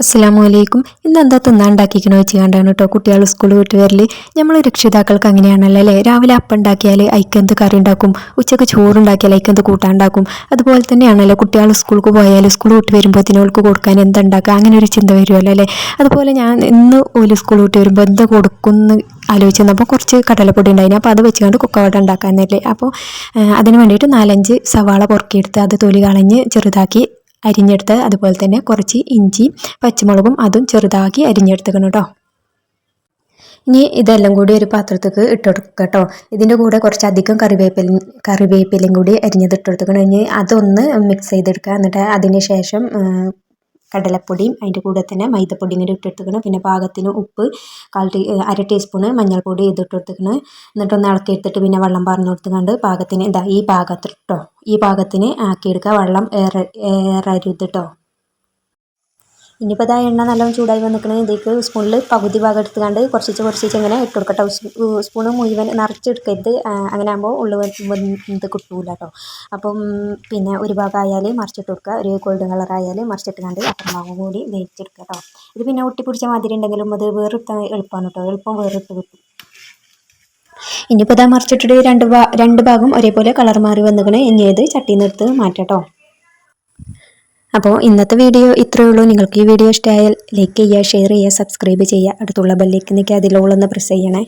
അസ്സലാമു അലൈക്കും ഇന്ന് എന്താ തിന്നാണ്ടാക്കിക്കണോ വെച്ച് കണ്ടാണ് കേട്ടോ കുട്ടികൾ സ്കൂൾ വിട്ട് വരൽ. നമ്മൾ രക്ഷിതാക്കൾക്ക് അങ്ങനെയാണല്ലോ അല്ലേ? രാവിലെ അപ്പം ഉണ്ടാക്കിയാൽ അയക്കെന്ത് കറി ഉണ്ടാക്കും? ഉച്ചയ്ക്ക് ചോറുണ്ടാക്കിയാൽ അയക്കെന്ത് കൂട്ടാണ്ടാക്കും അതുപോലെ തന്നെയാണല്ലോ കുട്ടികൾ സ്കൂൾക്ക് പോയാൽ സ്കൂൾ വിട്ട് വരുമ്പോൾ അവൾക്ക് കൊടുക്കാൻ എന്തുണ്ടാക്കുക അങ്ങനെ ഒരു ചിന്ത വരുമല്ലോ അല്ലേ? അതുപോലെ ഞാൻ ഇന്ന് ഒരു സ്കൂൾ വിട്ട് വരുമ്പോൾ എന്ത് കൊടുക്കുമെന്ന് ആലോചിച്ച് വന്നപ്പോൾ കുറച്ച് കടലപ്പൊടി ഉണ്ടായിരുന്നു അപ്പോൾ അത് വെച്ചുകൊണ്ട് കുക്കവട ഉണ്ടാക്കാന്നല്ലേ അപ്പോൾ അതിന് വേണ്ടിയിട്ട് നാലഞ്ച് സവാള പൊറുക്കിയെടുത്ത് അത് തൊലി കളഞ്ഞ് ചെറുതാക്കി അരിഞ്ഞെടുത്ത് അതുപോലെ തന്നെ കുറച്ച് ഇഞ്ചി പച്ചമുളകും അതും ചെറുതാക്കി അരിഞ്ഞെടുത്തേക്കണം കേട്ടോ. ഇനി ഇതെല്ലാം കൂടി ഒരു പാത്രത്തേക്ക് ഇട്ടെടുക്കുക കേട്ടോ. ഇതിന്റെ കൂടെ കുറച്ചധികം കറിവേപ്പില കറിവേപ്പിലയും കൂടി അരിഞ്ഞത് ഇട്ടെടുത്തേക്കണം ഇനി അതൊന്ന് മിക്സ് ചെയ്തെടുക്കുക. എന്നിട്ട് അതിന് ശേഷം കടലപ്പൊടിയും അതിന്റെ കൂടെ തന്നെ മൈദപ്പൊടിയും കൂടി ഇട്ടെടുക്കണം പിന്നെ പാകത്തിന് ഉപ്പ് കാൽ ടീ അര ടീസ്പൂണ് മഞ്ഞൾപ്പൊടി ഇതിട്ടെടുത്തേക്കണം എന്നിട്ടൊന്ന് ഇളക്കി എടുത്തിട്ട് പിന്നെ വെള്ളം പറഞ്ഞു കൊടുത്തുകൊണ്ട് പാകത്തിന് ഇതാ ഈ പാകത്തിൽ കേട്ടോ ഈ പാകത്തിന് ആക്കിയെടുക്കുക. വെള്ളം ഏറെ ഏറരുത് കേട്ടോ ഇനിയിപ്പോൾ ഇതാ എണ്ണ നല്ലോണം ചൂടായി വന്നിക്കണേ. ഇതിലേക്ക് സ്പൂണിൽ പകുതി ഭാഗം എടുത്തുകൊണ്ട് കുറച്ചിച്ച് കുറച്ചിച്ച് ഇങ്ങനെ ഇട്ട് കൊടുക്കട്ടോ സ്പൂണ് മുഴുവൻ നിറച്ചെടുക്കരുത്. അങ്ങനെ ആകുമ്പോൾ ഉള്ളു ഇത് കിട്ടൂല കേട്ടോ അപ്പം പിന്നെ ഒരു ഭാഗം മറിച്ചിട്ട് കൊടുക്കുക ഒരു ഗോൾഡൻ കളർ ആയാൽ മറിച്ചിട്ട് കണ്ട് ഭാഗം കൂടി വേവിച്ചെടുക്കുക കേട്ടോ ഇത് പിന്നെ ഒട്ടിപ്പിടിച്ച മാതിരി ഉണ്ടെങ്കിലും അത് വേറിട്ട് എളുപ്പമാണ് കേട്ടോ എളുപ്പം വേറിട്ട് കിട്ടും. ഇനിയിപ്പോൾ ഇതാ മറിച്ചിട്ടിട്ട് രണ്ട് ഭാഗം ഒരേപോലെ കളർ മാറി വന്നിക്കണേ. ഇനി ഇത് ചട്ടിയിൽ നിന്ന് എടുത്ത് മാറ്റാട്ടോ അപ്പോൾ ഇന്നത്തെ വീഡിയോ ഇത്രയേ ഉള്ളൂ. നിങ്ങൾക്ക് ഈ വീഡിയോ ഇഷ്ടമായാൽ ലൈക്ക് ചെയ്യുക ഷെയർ ചെയ്യുക സബ്സ്ക്രൈബ് ചെയ്യുക. അടുത്തുള്ള ബെല്ലേക്ക് നിൽക്കുക അതിലോളൊന്ന് പ്രസ് ചെയ്യണേ.